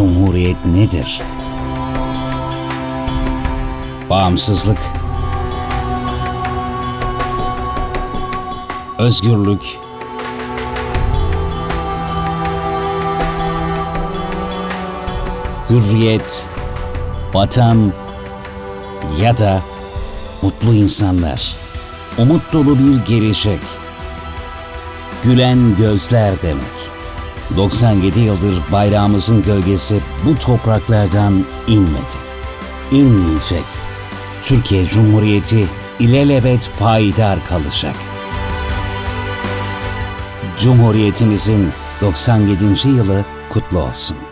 Cumhuriyet nedir? Bağımsızlık, özgürlük, hürriyet, vatan ya da mutlu insanlar, umut dolu bir gelecek, gülen gözler demek. 97 yıldır bayrağımızın gölgesi bu topraklardan inmedi. İnmeyecek. Türkiye Cumhuriyeti ilelebet payidar kalacak. Cumhuriyetimizin 97. yılı kutlu olsun.